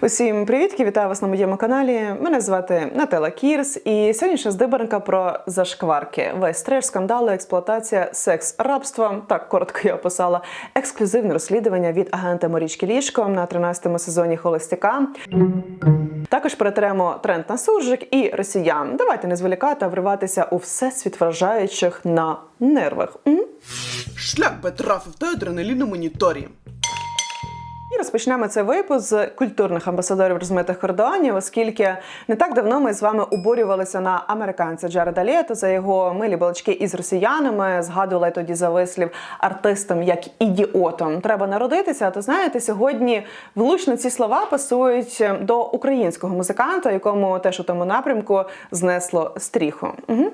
Усім привітки, вітаю вас на моєму каналі. Мене звати Нателла Кірс, і сьогоднішня здибанка про зашкварки. Весь треш, скандали, експлуатація, секс, рабство. Так коротко я описала ексклюзивне розслідування від агента Марічки Лішко на 13-му сезоні Холостяка. Також перетремо тренд на суржик і росіян. Давайте не зволікати, а вриватися у всесвіт вражаючих на нервах. Шлях би трафив той адреналін на моніторі. І розпочнемо цей випуск з культурних амбасадорів розмитих кордонів, оскільки не так давно ми з вами обурювалися на американця Джареда Лето за його милі балачки із росіянами. Згадували тоді за вислів артистам як ідіотом. Треба народитися. А то знаєте, сьогодні влучно ці слова пасують до українського музиканта, якому теж у тому напрямку знесло стріху. Угу.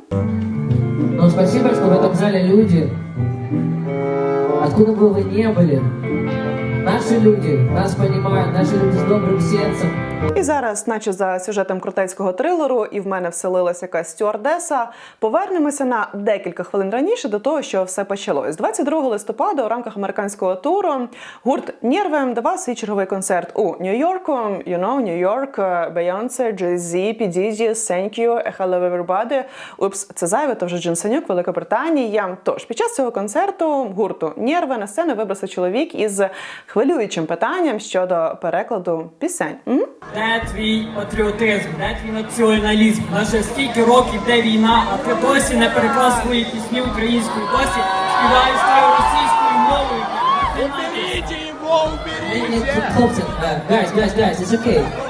Ну, спасибо, что в этом зале люди, откуда бы вы не были, наши люди, нас понимают, наши люди с добрым сердцем. І зараз, наче за сюжетом крутецького трилеру, і в мене вселилася якась стюардеса. Повернемося на декілька хвилин раніше до того, що все почалось. 22 листопада у рамках американського туру гурт Нерве давав свій черговий концерт у Нью-Йорку. You know, Нью-Йорк, Beyoncé, Jay-Z, P. Diddy, Thank You, Hello Everybody. Упс, це зайве, то вже Джинсонюк, Великобританія. Тож під час цього концерту гурту Нерве на сцену вибрався чоловік із хвилюючим питанням щодо перекладу пісень. Де твій патріотизм, де твій націоналізм? Наше стільки років, де війна, а ти досі не переклав свої пісні українською, досі співаєш тою російською мовою. Хлопцы, э, guys, guys, guys, it's okay.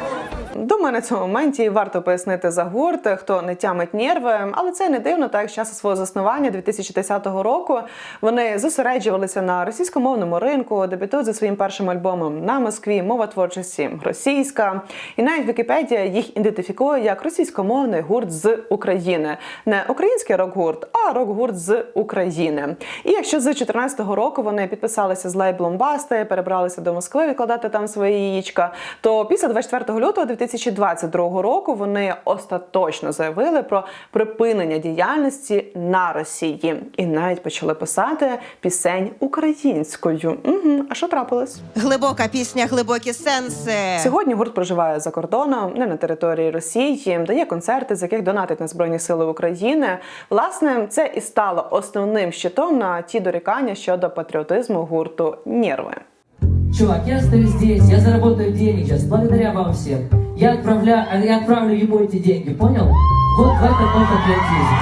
Думаю, на цьому моменті варто пояснити за гурт, хто не тямить нерви, але це не дивно, так як з часу свого заснування 2010 року вони зосереджувалися на російськомовному ринку, дебютують за своїм першим альбомом на Москві, мова творчості російська. І навіть Вікіпедія їх ідентифікує як російськомовний гурт з України, не український рок-гурт, а рок-гурт з України. І якщо з 2014 року вони підписалися з лейблом Басти, перебралися до Москви відкладати там своє яєчка, то після 24 лютого 2022 року вони остаточно заявили про припинення діяльності на Росії і навіть почали писати пісень українською. Угу. А що трапилось? Глибока пісня, глибокі сенси. Сьогодні гурт проживає за кордоном, не на території Росії, дає концерти, з яких донатить на Збройні Сили України. Власне, це і стало основним щитом на ті дорікання щодо патріотизму гурту Нерви. Чувак, я остаюсь здесь, я заработаю денег сейчас, благодаря вам всем. Я отправляю, я отправлю ему эти деньги, понял? Вот в этом мой патриотизм.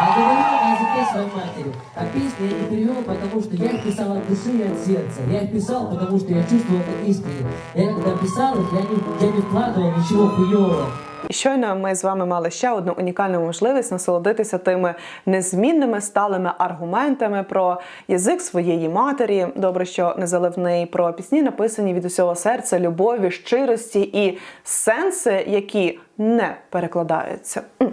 А говорю на языке своей матери. А песни я не перевел, потому что я их писал от души и от сердца. Я их писал, потому что я чувствовал это искренне. Я когда писал их, я не, я не вкладывал ничего хуевого. Щойно ми з вами мали ще одну унікальну можливість насолодитися тими незмінними сталими аргументами про язик своєї матері. Добре, що не заливний, про пісні, написані від усього серця, любові, щирості і сенси, які не перекладаються. М.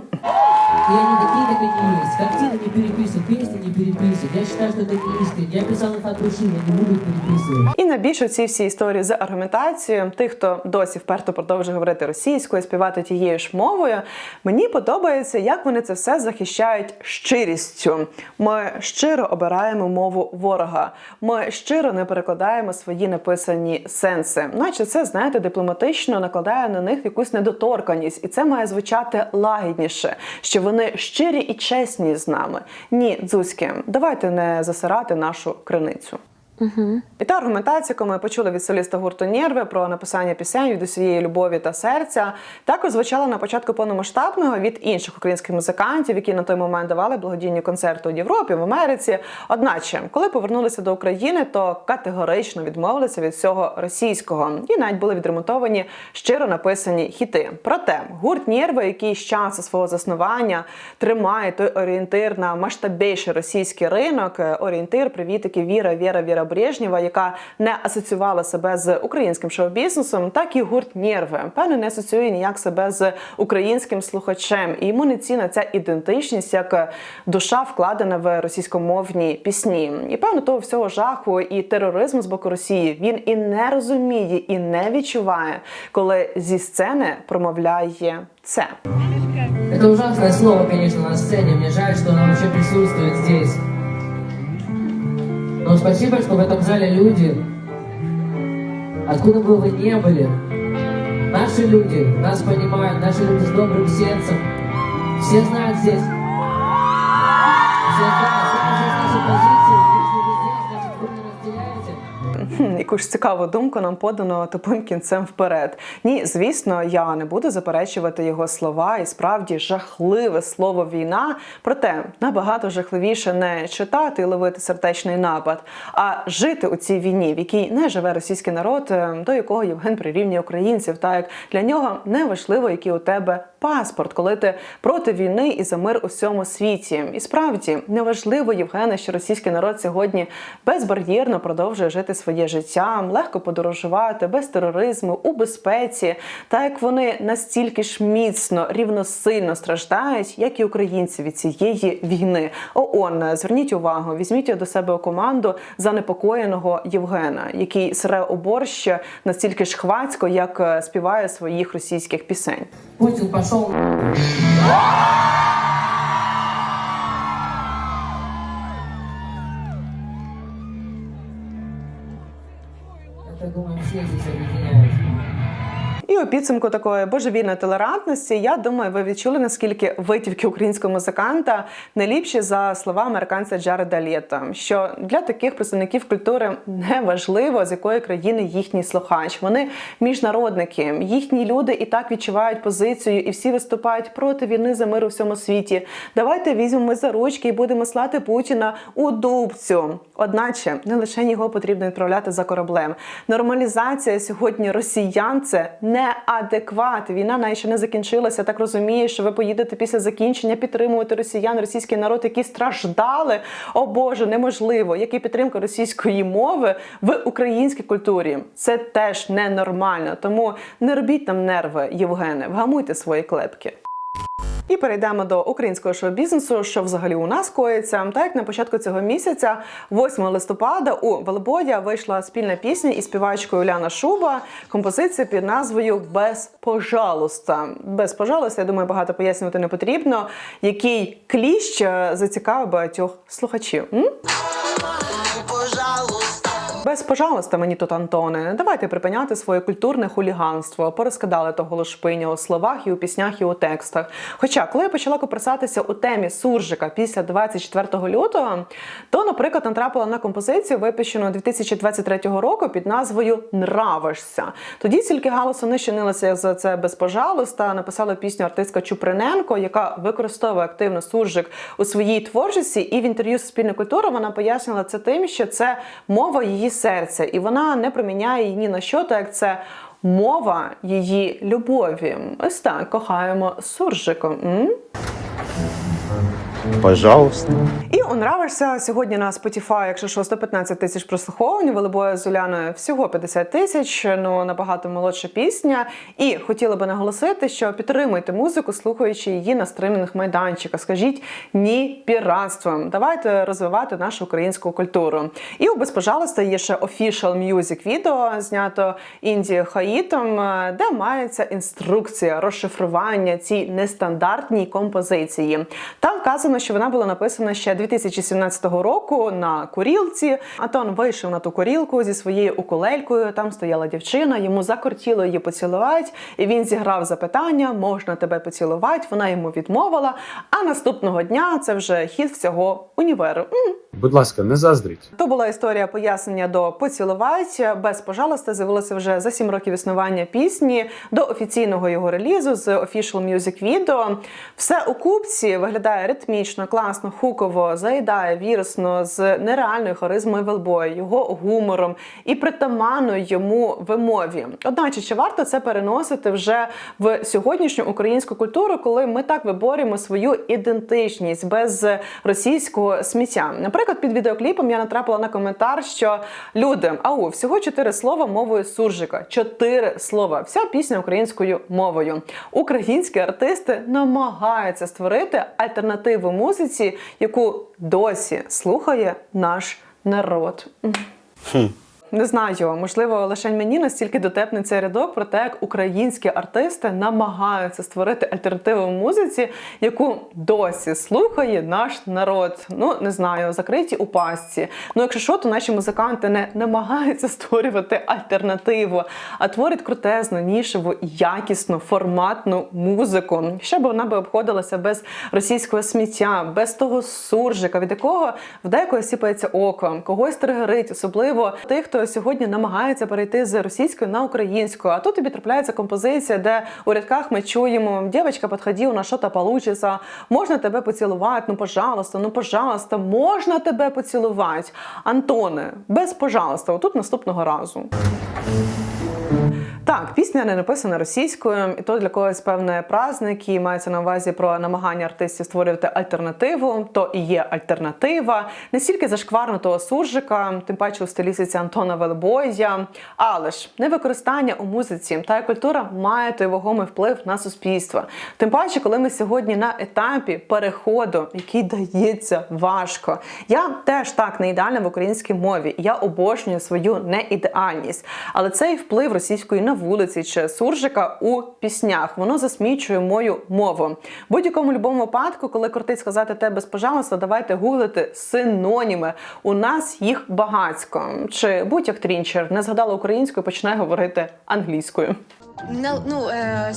И они такие, как они есть. Картины не песни не переписывают. Я считаю, что это не искренне. Я писал их от души, я не буду их переписывать. І найбільше ці всі історії з аргументацією, тих, хто досі вперто продовжує говорити російською, співати тією ж мовою, мені подобається, як вони це все захищають щирістю. Ми щиро обираємо мову ворога. Ми щиро не перекладаємо свої написані сенси. Наче це, знаєте, дипломатично накладає на них якусь недоторканість, і це має звучати лагідніше, що вони щирі і чесні з нами. Ні, дзузьки, давайте не засирати нашу криницю. І та аргументація, яку ми почули від соліста гурту Нерви про написання пісень від усієї любові та серця, також звучала на початку повномасштабного від інших українських музикантів, які на той момент давали благодійні концерти у Європі, в Америці. Одначе, коли повернулися до України, то категорично відмовилися від всього російського і навіть були відремонтовані щиро написані хіти. Проте гурт Нерви, який з часу свого заснування тримає той орієнтир на масштабніший російський ринок, е, орієнтир привітики Віра, Віра, Віра Брежнєва, яка не асоціювала себе з українським шоу-бізнесом, так і гурт Нерви. Певно, не асоціює ніяк себе з українським слухачем. І йому не ціна ця ідентичність, як душа вкладена в російськомовні пісні. І певно того всього жаху і тероризму з боку Росії він і не розуміє, і не відчуває, коли зі сцени промовляє це. Это ужасное слово, конечно, на сцене. Мне жаль, что оно вообще присутствует здесь. Но спасибо, что в этом зале люди, откуда бы вы не были, наши люди нас понимают, наши люди с добрым сердцем, все знают здесь. Якусь цікаву думку нам подано тупим кінцем вперед. Ні, звісно, я не буду заперечувати його слова, і справді жахливе слово війна. Проте набагато жахливіше не читати і ловити сердечний напад, а жити у цій війні, в якій не живе російський народ, е, до якого Євген прирівнює українців. Так для нього не важливо, який у тебе паспорт, коли ти проти війни і за мир у всьому світі. І справді неважливо, Євгене, що російський народ сьогодні безбар'єрно продовжує жити своє життя, легко подорожувати без тероризму, у безпеці, та як вони настільки ж міцно, рівносильно страждають, як і українці від цієї війни. ООН, зверніть увагу, візьміть до себе команду занепокоєного Євгена, який сре у борщ настільки ж хвацько, як е, співає своїх російських пісень. ผู้จุประสงค์ підсумку такої божевільної толерантності, я думаю, ви відчули наскільки витівки українського музиканта не ліпші за слова американця Джареда Лєта, що для таких представників культури не важливо з якої країни їхній слухач. Вони міжнародники, їхні люди і так відчувають позицію, і всі виступають проти війни за мир у всьому світі. Давайте візьмемо за ручки і будемо слати Путіна у дубцю. Одначе не лише його потрібно відправляти за кораблем. Нормалізація сьогодні росіян це неадекват. Війна навіть ще не закінчилася. Так розумію, що ви поїдете після закінчення підтримувати росіян, російський народ, які страждали. О Боже, неможливо. Як і підтримка російської мови в українській культурі. Це теж ненормально. Тому не робіть нам нерви, Євгене, вгамуйте свої клепки. І перейдемо до українського шоу-бізнесу, що взагалі у нас коїться. Так як на початку цього місяця, 8 листопада, у Велебодя вийшла спільна пісня із співачкою Ляна Шуба. Композиція під назвою Без пожалуйста. Без пожалуйста, я думаю, багато пояснювати не потрібно. Який кліщ е, зацікавив багатьох слухачів. М? Без пожалуйста, мені тут Антоне. Давайте припиняти своє культурне хуліганство. Порозкидали того лошпиня у словах і у піснях, і у текстах. Хоча, коли я почала копирсатися у темі суржика після 24 лютого, то, наприклад, натрапила на композицію, випущену 2023 року під назвою Нравишся. Тоді тільки галасу не чинилося за це без пожалуйста. Написала пісню артистка Чуприненко, яка використовує активно суржик у своїй творчості. І в інтерв'ю Суспільне культура вона пояснила це тим, що це мова її серця, і вона не проміняє її ні на що, так як це. Мова її любові. Ось так кохаємо суржиком. М? Пожалуйста. І «Унравишся» сьогодні на Spotify, якщо що, 115 тисяч прослуховувань, Велибоя з Уляною всього 50 тисяч, ну набагато молодша пісня. І хотіла би наголосити, що підтримуйте музику, слухаючи її на стримінг майданчиках. Скажіть ні піратством. Давайте розвивати нашу українську культуру. І у без пожалуйста є ще official music відео, знято Інді Хаїтом, де мається інструкція розшифрування цій нестандартній композиції. Там вказано, що вона була написана ще 2017 року на курілці. Антон вийшов на ту курілку зі своєю укулелькою. Там стояла дівчина, йому закортіло її поцілувати, і він зіграв запитання: можна тебе поцілувати? Вона йому відмовила. А наступного дня це вже хід всього універу. Будь ласка, не заздріть. То була історія пояснення до поцілувати. Без пожалуйста, з'явилося вже за сім років існування пісні до офіційного його релізу з Official Music Video. Все у купці виглядає ритмічно, класно, хуково, заїдає вірусно з нереальною харизмою велбою, його гумором і притаманною йому вимові. Одначе, чи варто це переносити вже в сьогоднішню українську культуру, коли ми так виборюємо свою ідентичність без російського сміття? Наприклад, під відеокліпом я натрапила на коментар, що люди, ау, всього чотири слова мовою суржика. Чотири слова. Вся пісня українською мовою. Українські артисти намагаються створити альтернативу музиці, яку досі слухає наш народ. Не знаю, можливо, лише мені настільки дотепний цей рядок про те, як українські артисти намагаються створити альтернативу в музиці, яку досі слухає наш народ. Ну не знаю, закриті у пастці. Ну, якщо що, то наші музиканти не намагаються створювати альтернативу, а творять крутезну, нішеву, якісну, форматну музику. Ще вона би обходилася без російського сміття, без того суржика, від якого в декого сіпається око, когось тригерить, особливо тих, хто сьогодні намагається перейти з російської на українську. А тут тобі трапляється композиція, де у рядках ми чуємо дівчинка, підходи, на що то получиться, можна тебе поцілувати, ну пожалуйста, ну пожалуйста, можна тебе поцілувати. Антоне, без пожалуйста, отут наступного разу. Так, пісня не написана російською, і то для когось певне праздник, і мається на увазі про намагання артистів створювати альтернативу. То і є альтернатива. Не стільки зашкварно того суржика, тим паче у стилістиці Антона Велбоя. Але ж невикористання у музиці та культура має той вагомий вплив на суспільство. Тим паче, коли ми сьогодні на етапі переходу, який дається важко. Я теж так не ідеальна в українській мові. Я обожнюю свою неідеальність. Але цей вплив російської на вулиці чи суржика у піснях воно засмічує мою мову. Будь-якому любому випадку, коли крутить сказати те пожалуйста, давайте гуглити синоніми. У нас їх багатько. Чи будь-як трінчер не згадала українською, почне говорити англійською. No, ну, е,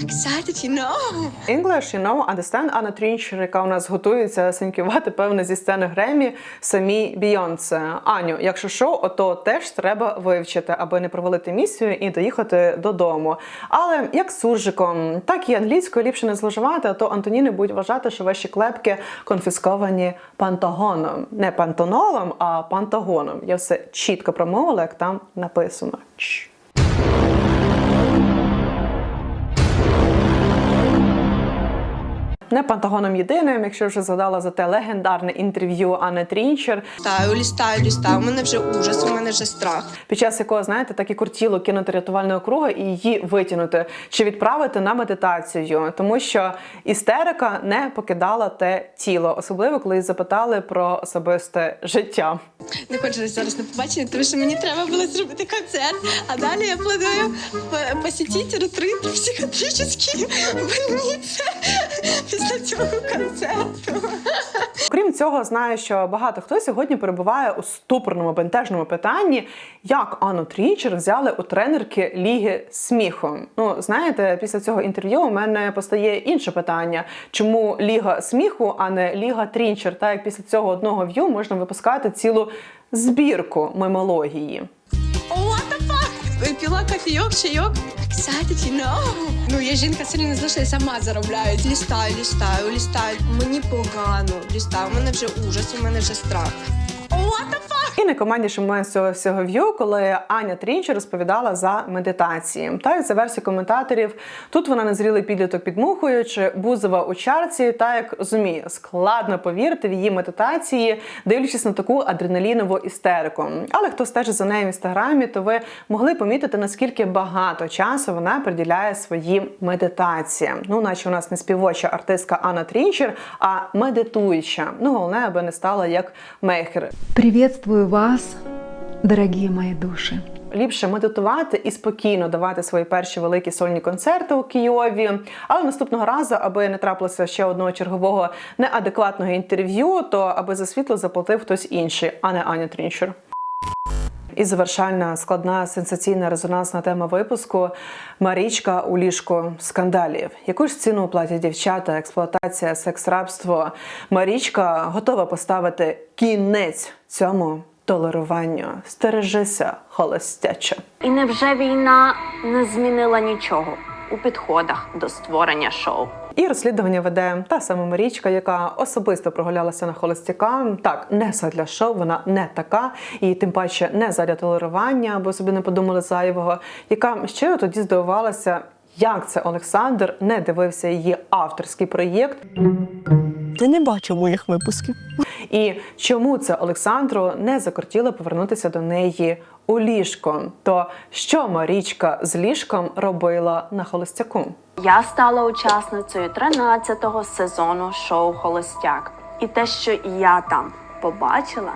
excited, you know. English, you know, understand, Анна Трінчер, яка у нас готується синькувати, певне, зі сцени Гремі самі Бійонце. Аню, якщо що, ото теж треба вивчити, аби не провалити місію і доїхати додому. Але як суржиком, так і англійською ліпше не зловживати, а то Антоніни будуть вважати, що ваші клепки конфісковані пантагоном. Не пантонолом, а пантагоном. Я все чітко промовила, як там написано. Чш. Не пантагоном єдиним, якщо вже згадала за те легендарне інтерв'ю Анни Трінчер, Лістаю, лістаю, лістаю. У мене вже ужас, у мене вже страх. під час якого, знаєте, так і кортіло кинути рятувального круга і її витягнути чи відправити на медитацію, тому що істерика не покидала те тіло, особливо коли її запитали про особисте життя. Не хочу зараз на побачення, тому що мені треба було зробити концерт. А далі я планую по- посетити ретрит психіатричний больниці після цього концерту. Крім цього, знаю, що багато хто сьогодні перебуває у ступорному бентежному питанні, як Анну Трінчер взяли у тренерки Ліги сміху. Ну, знаєте, після цього інтерв'ю у мене постає інше питання: чому Ліга сміху, а не Ліга Трінчер? Так як після цього одного в'ю можна випускати цілу збірку мемології. The кофійок, чайок. Кстати, no. Ну, я жінка сильно не що сама заробляю. Лістаю, лістаю, лістаю. Мені погано. Лістаю, у мене вже ужас, у мене вже страх. What the fuck? І найкомандніший момент цього всього в'ю, коли Аня Трінчер розповідала за медитації. Та й за версією коментаторів, тут вона незрілий підліток під мухою чи бузова у чарці. Та як розуміє, складно повірити в її медитації, дивлячись на таку адреналінову істерику. Але хто стежить за нею в інстаграмі, то ви могли помітити наскільки багато часу вона приділяє своїм медитаціям. Ну, наче у нас не співоча артистка Анна Трінчер, а медитуюча. Ну, головне, аби не стала як мейхер. Приветствую вас, дорогі мої душі. Ліпше медитувати і спокійно давати свої перші великі сольні концерти у Києві. Але наступного разу, аби не трапилося ще одного чергового неадекватного інтерв'ю, то аби за світло заплатив хтось інший, а не Аня Трінчер. І завершальна складна сенсаційна резонансна тема випуску Марічка у ліжку скандалів. Яку ж ціну платять дівчата, експлуатація, секс-рабство? Марічка готова поставити кінець цьому толеруванню. Стережися, холостяче. І невже війна не змінила нічого у підходах до створення шоу? І розслідування веде та сама Марічка, яка особисто прогулялася на холостяка. Так, не задля шоу, вона не така, і тим паче не задля толерування, або собі не подумали зайвого, яка щиро тоді здивувалася, як це Олександр не дивився її авторський проєкт. Ти не бачив моїх випусків. І чому це Олександру не закортіло повернутися до неї у ліжко? То що Марічка з ліжком робила на холостяку? Я стала учасницею 13-го сезону шоу Холостяк. І те, що я там побачила,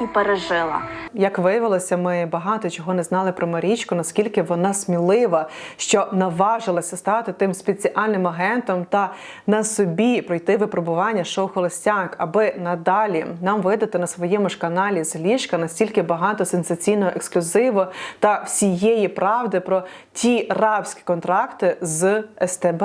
і пережила. Як виявилося, ми багато чого не знали про Марічку, наскільки вона смілива, що наважилася стати тим спеціальним агентом та на собі пройти випробування шоу Холостяк, аби надалі нам видати на своєму ж каналі з ліжка настільки багато сенсаційного ексклюзиву та всієї правди про ті рабські контракти з СТБ.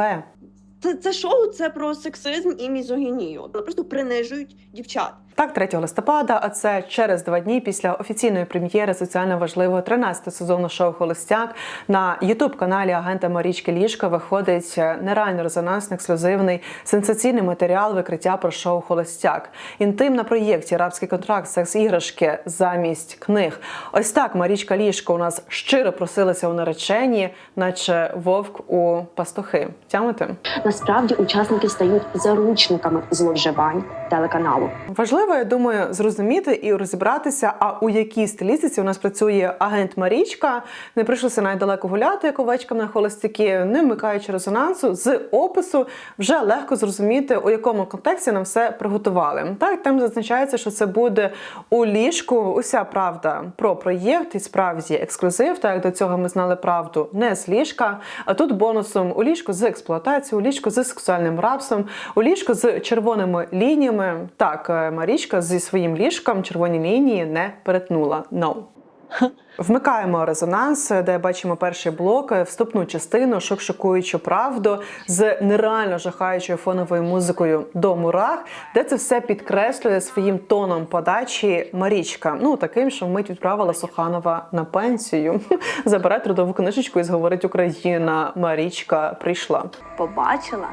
Це, це шоу це про сексизм і мізогінію. Вони просто принижують дівчат. Так, 3 листопада, а це через два дні після офіційної прем'єри соціально важливого 13 сезону шоу Холостяк на ютуб каналі агента Марічки Ліжка виходить нереально резонансний, ексклюзивний сенсаційний матеріал викриття про шоу Холостяк. Інтим на проєкті Рабський контракт, секс-іграшки замість книг. Ось так Марічка Ліжко у нас щиро просилася у нареченні, наче вовк у пастухи. Тямите? Насправді учасники стають заручниками зловживань телеканалу. Важливо, я думаю, зрозуміти і розібратися, а у якій стилістиці у нас працює агент Марічка. Не прийшлося навіть далеко гуляти, як овечкам на холостяки, не вмикаючи резонансу з опису, вже легко зрозуміти, у якому контексті нам все приготували. Так, там зазначається, що це буде у ліжку. Уся правда про проєкт і справді ексклюзив. Так як до цього ми знали правду не з ліжка. А тут бонусом у ліжку з експлуатацією, у ліжку з сексуальним рабством, у ліжку з червоними лініями. Так, е, Марічка зі своїм ліжком червоні лінії не перетнула. No. Вмикаємо резонанс, де бачимо перший блок, е, вступну частину, шок шокуючу правду з нереально жахаючою фоновою музикою до мурах, де це все підкреслює своїм тоном подачі Марічка. Ну таким, що вмить відправила Суханова на пенсію. Забере трудову книжечку і зговорить Україна. Марічка прийшла. Побачила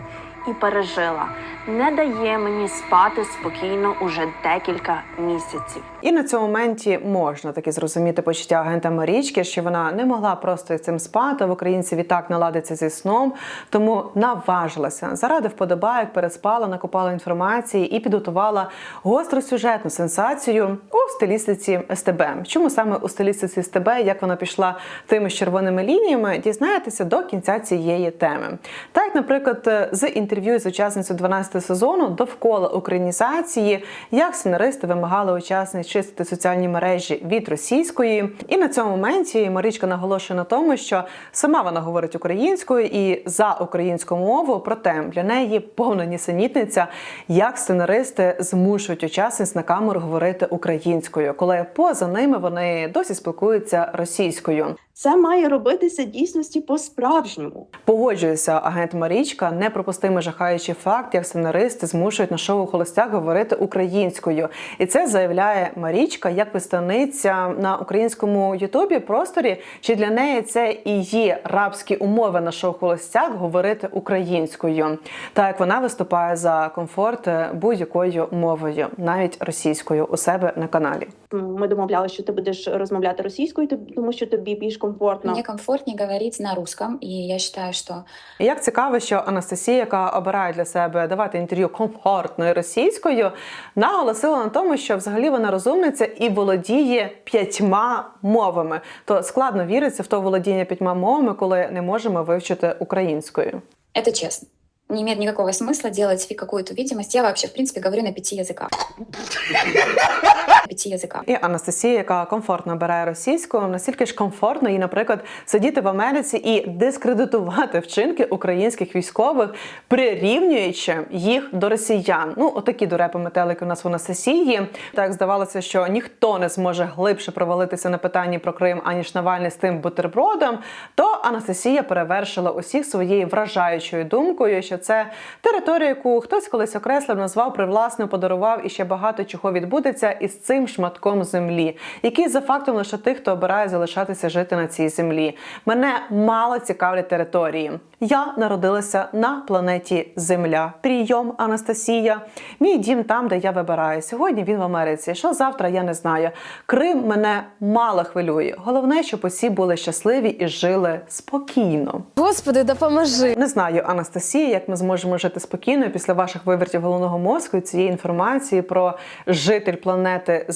і пережила. Не дає мені спати спокійно уже декілька місяців. І на цьому моменті можна таки зрозуміти почуття агента Марічки, що вона не могла просто цим спати. В українців і так наладиться зі сном, тому наважилася заради вподобайок, переспала, накопала інформації і підготувала гостросюжетну сенсацію у стилістиці СТБ. Чому саме у стилістиці СТБ, як вона пішла тими червоними лініями, дізнаєтеся до кінця цієї теми. Так, наприклад, з інтерв'ю з учасницею 12 сезону довкола українізації, як сценаристи вимагали учасниць чистити соціальні мережі від російської. І на цьому моменті Марічка наголошує на тому, що сама вона говорить українською і за українську мову, проте для неї повна нісенітниця, як сценаристи змушують учасниць на камеру говорити українською, коли поза ними вони досі спілкуються російською. Це має робитися дійсності по-справжньому. Погоджується агент Марічка, непропустимо жахаючий факт, як сценаристи змушують на шоу Холостяк говорити українською, і це заявляє Марічка як представниця на українському Ютубі просторі. Чи для неї це і є рабські умови на шоу Холостяк говорити українською? Так як вона виступає за комфорт будь-якою мовою, навіть російською, у себе на каналі. Ми домовлялися, що ти будеш розмовляти російською, тоб- тому що тобі більш комфортно. Мне комфортнее говорить на русском, и я считаю, что І Як цікаво, що Анастасія, яка обирає для себе давати інтерв'ю комфортною російською, наголосила на тому, що взагалі вона розумниця і володіє п'ятьма мовами. То складно віриться в то володіння п'ятьма мовами, коли не можемо вивчити українською. это честно. Не имеет никакого смысла делать фиг какую-то видимость. Я вообще, в принципе, говорю на пяти языках. Пяти языках. І Анастасія, яка комфортно обирає російську, настільки ж комфортно їй, наприклад, сидіти в Америці і дискредитувати вчинки українських військових, прирівнюючи їх до росіян. Ну, отакі дурепи метелики у нас в Анастасії. Так здавалося, що ніхто не зможе глибше провалитися на питанні про Крим, аніж Навальний з тим бутербродом. То Анастасія перевершила усіх своєю вражаючою думкою, що це територія, яку хтось колись окреслив, назвав, привласнив, подарував і ще багато чого відбудеться із цим шматком землі, який за фактом лише тих, хто обирає залишатися жити на цій землі. Мене мало цікавлять території. Я народилася на планеті Земля. Прийом Анастасія. Мій дім там, де я вибираю. Сьогодні він в Америці. Що завтра, я не знаю. Крим мене мало хвилює. Головне, щоб усі були щасливі і жили спокійно. Господи, допоможи. Не знаю, Анастасія, як ми зможемо жити спокійно після ваших вивертів головного мозку і цієї інформації про житель планети Земля.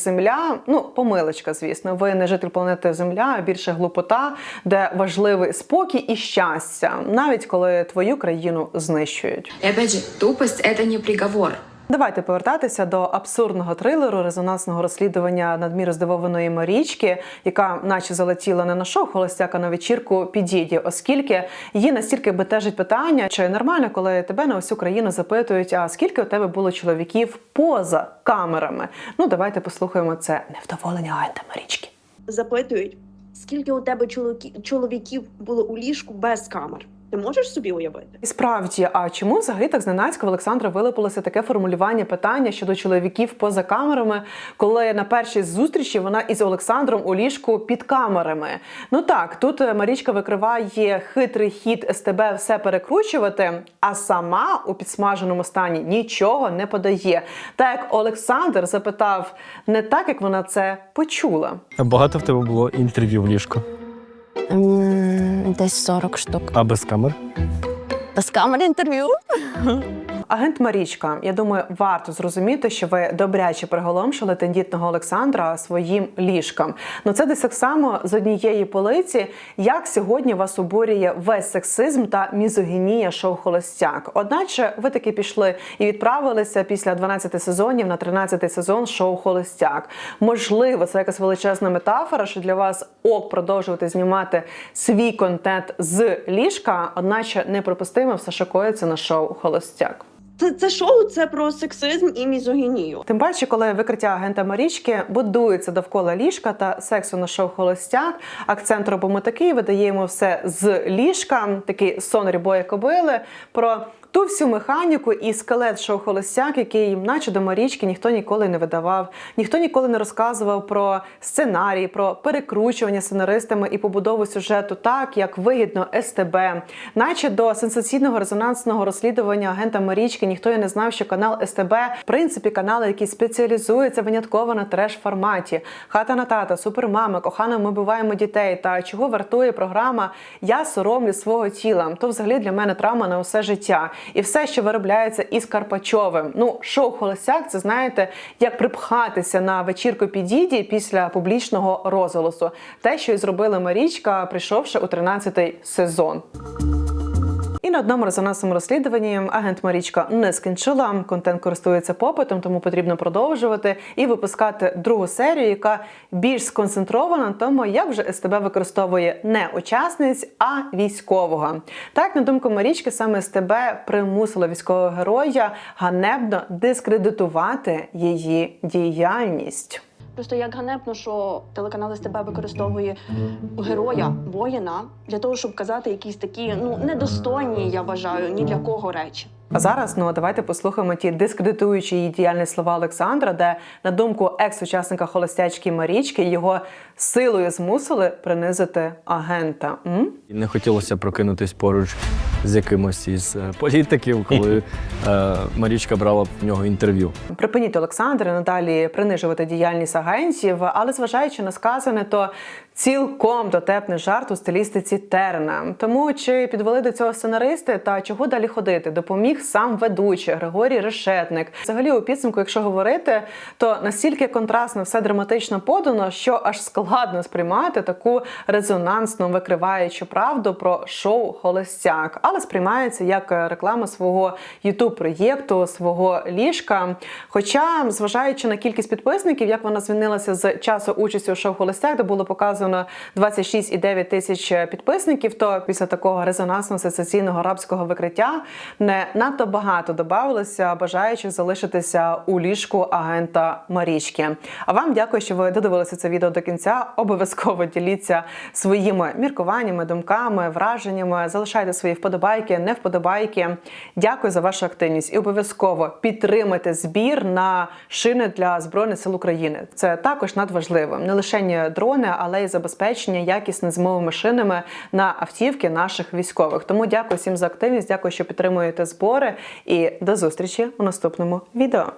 Ну, помилочка, звісно. Ви не житель планети Земля, а більше глупота, де важливий спокій і щастя, навіть коли твою країну знищують. И опять же, тупость — це не приговор. Давайте повертатися до абсурдного трилеру, резонансного розслідування надміру здивованої Марічки, яка наче залетіла не на шоу холостяка на вечірку підіді, оскільки її настільки бентежить питання, чи нормально, коли тебе на усю країну запитують, а скільки у тебе було чоловіків поза камерами? Ну давайте послухаємо це невдоволення агента Марічки. Запитують, скільки у тебе чоловіків було у ліжку без камер. Ти можеш собі уявити? І справді, а чому взагалі так зненацька в Олександра вилипилося таке формулювання питання щодо чоловіків поза камерами, коли на першій зустрічі вона із Олександром у ліжку під камерами? Ну так, тут е, Марічка викриває хитрий хід СТБ все перекручувати, а сама у підсмаженому стані нічого не подає. Так як Олександр запитав не так, як вона це почула. Багато в тебе було інтерв'ю в ліжку, Десь 40 штук. а без камер. Без камер інтерв'ю. Агент Марічка, я думаю, варто зрозуміти, що ви добряче приголомшили тендітного Олександра своїм ліжком. Ну це десь так само з однієї полиці, як сьогодні вас обурює весь сексизм та мізогінія шоу Холостяк. Одначе ви таки пішли і відправилися після 12 сезонів на 13 сезон шоу Холостяк. Можливо, це якась величезна метафора, що для вас ок продовжувати знімати свій контент з ліжка, одначе неприпустимо все шокується на шоу Холостяк. Це, це шоу це про сексизм і мізогінію. Тим паче, коли викриття агента Марічки будується довкола ліжка та сексу на шоу Холостяк, акцент робимо такий, видаємо все з ліжка, такий сон рібої кобили про. Ту всю механіку і скелет шоу Холостяк, який, наче до Марічки, ніхто ніколи не видавав, ніхто ніколи не розказував про сценарій, про перекручування сценаристами і побудову сюжету так, як вигідно СТБ. Наче до сенсаційного резонансного розслідування агента Марічки ніхто і не знав, що канал СТБ, в принципі, канал, який спеціалізується винятково на треш форматі. Хата на тата, супермама, кохана, ми буваємо дітей. Та чого вартує програма Я соромлю свого тіла. То взагалі для мене травма на усе життя. І все, що виробляється із Карпачовим. Ну, шоу Холостяк, це знаєте, як припхатися на вечірку підіді після публічного розголосу. Те, що і зробила Марічка, прийшовши у 13-й сезон. На одному резонансному розслідуванні агент Марічка не скінчила. Контент користується попитом, тому потрібно продовжувати і випускати другу серію, яка більш сконцентрована на тому, як вже СТБ використовує не учасниць, а військового. Так, на думку Марічки, саме СТБ примусило військового героя ганебно дискредитувати її діяльність. Просто як ганебно, що телеканал СТБ використовує героя, воїна для того, щоб казати якісь такі ну недостойні, я вважаю, ні для кого речі. А зараз ну давайте послухаємо ті дискредитуючі її діяльність слова Олександра, де на думку екс-учасника холостячки Марічки його силою змусили принизити агента. М? Не хотілося прокинутись поруч з якимось із е, політиків, коли е, Марічка брала в нього інтерв'ю. Припиніть Олександре надалі принижувати діяльність агентів, але зважаючи на сказане, то цілком дотепний жарт у стилістиці Терна. Тому чи підвели до цього сценаристи та чого далі ходити? Допоміг сам ведучий Григорій Решетник. Взагалі, у підсумку, якщо говорити, то настільки контрастно все драматично подано, що аж складно сприймати таку резонансну викриваючу правду про шоу Холостяк, але сприймається як реклама свого ютуб проєкту, свого ліжка. Хоча, зважаючи на кількість підписників, як вона змінилася з часу участі у шоу Холостяк, де було показано 26,9 тисяч підписників, то після такого резонансного сенсаційного арабського викриття не надто багато додавалося бажаючих залишитися у ліжку агента Марічки. А вам дякую, що ви додивилися це відео до кінця. Обов'язково діліться своїми міркуваннями, думками, враженнями. Залишайте свої вподобайки, не вподобайки. Дякую за вашу активність і обов'язково підтримайте збір на шини для збройних сил України. Це також надважливо. Не лише дрони, але й забезпечення якісними зимовими шинами на автівки наших військових. Тому дякую всім за активність. Дякую, що підтримуєте збори. І до зустрічі у наступному відео.